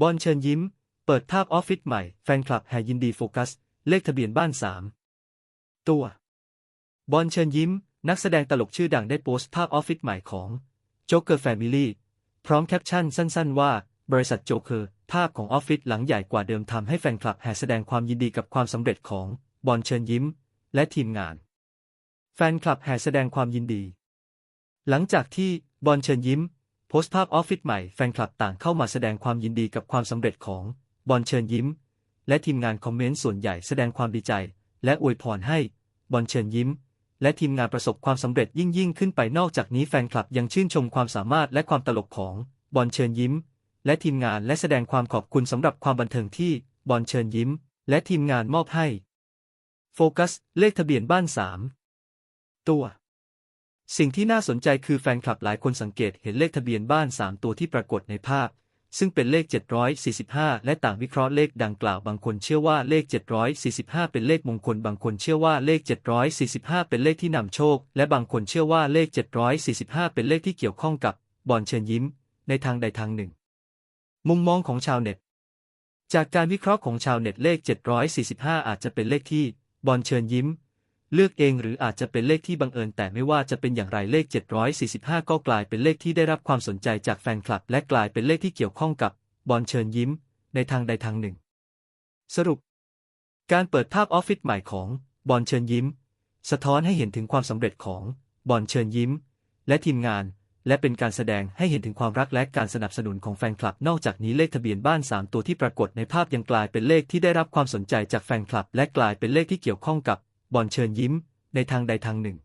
บอลเชิญยิ้ม เปิดภาพออฟฟิศใหม่ แฟนคลับแห่ยินดีโฟกัส เลขทะเบียนบ้าน3ตัว บอลเชิญยิ้ม นักแสดงตลกชื่อดังได้โพสต์ภาพออฟฟิศใหม่ของ Joker Family พร้อมแคปชั่นสั้น ๆ ว่า บริษัทโจ๊กเคอร์ภาพของออฟฟิศหลังใหญ่กว่าเดิมทำให้แฟนคลับแห่แสดงความยินดีกับความสำเร็จของบอลเชิญยิ้ม และทีมงาน แฟนคลับแห่แสดงความยินดี หลังจากที่บอลเชิญยิ้ม พสต์ภาพออฟฟิศใหม่แฟนคลับต่างเข้ามาแสดงความยินดีกับความสำเร็จของบอลเชิญยิ้ม และทีมงานคอมเมนต์ส่วนใหญ่แสดงความดีใจ และอวยพรให้บอลเชิญยิ้ม และทีมงานประสบความสำเร็จยิ่งยิ่งขึ้นไปนอกจากนี้แฟนคลับยังชื่นชมความสามารถและความตลกของบอลเชิญยิ้ม และทีมงานและแสดงความขอบคุณสำหรับความบันเทิงที่บอลเชิญยิ้ม และทีมงานมอบให้โฟกัสเลขทะเบียนบ้าน3ตัว สิ่งที่น่าสนใจคือแฟนคลับหลายคนสังเกตเห็นเลขทะเบียนบ้าน 3 ตัวที่ปรากฏในภาพ ซึ่งเป็นเลข 745 และต่างวิเคราะห์เลขดังกล่าวบางคนเชื่อว่าเลข 745 เป็นเลขมงคล บางคนเชื่อว่าเลข 745 เป็นเลขที่นำโชค และบางคนเชื่อว่าเลข 745 เป็นเลขที่เกี่ยวข้องกับบอลเชิญยิ้ม ในทางใดทางหนึ่ง มุมมองของชาวเน็ต จากการวิเคราะห์ของชาวเน็ตเลข 745 อาจจะเป็นเลขที่บอลเชิญยิ้ม เลือกเองหรืออาจจะเป็นเลขที่บังเอิญ แต่ไม่ว่าจะเป็นอย่างไรเลข 745 ก็กลายเป็นเลขที่ได้รับความสนใจจากแฟนคลับ และกลายเป็นเลขที่เกี่ยวข้องกับบอลเชิญยิ้ม ในทางใดทางหนึ่ง สรุป การเปิดภาพออฟฟิศใหม่ของบอลเชิญยิ้ม สะท้อนให้เห็นถึงความสำเร็จของบอลเชิญยิ้ม และทีมงาน และเป็นการแสดงให้เห็นถึงความรักและการสนับสนุนของแฟนคลับ นอกจากนี้เลขทะเบียนบ้าน 3 ตัวที่ปรากฏในภาพยังกลายเป็นเลขที่ได้รับความสนใจจากแฟนคลับ และกลายเป็นเลขที่เกี่ยวข้องกับ บอลเชิญยิ้ม ในทางใดทางหนึ่ง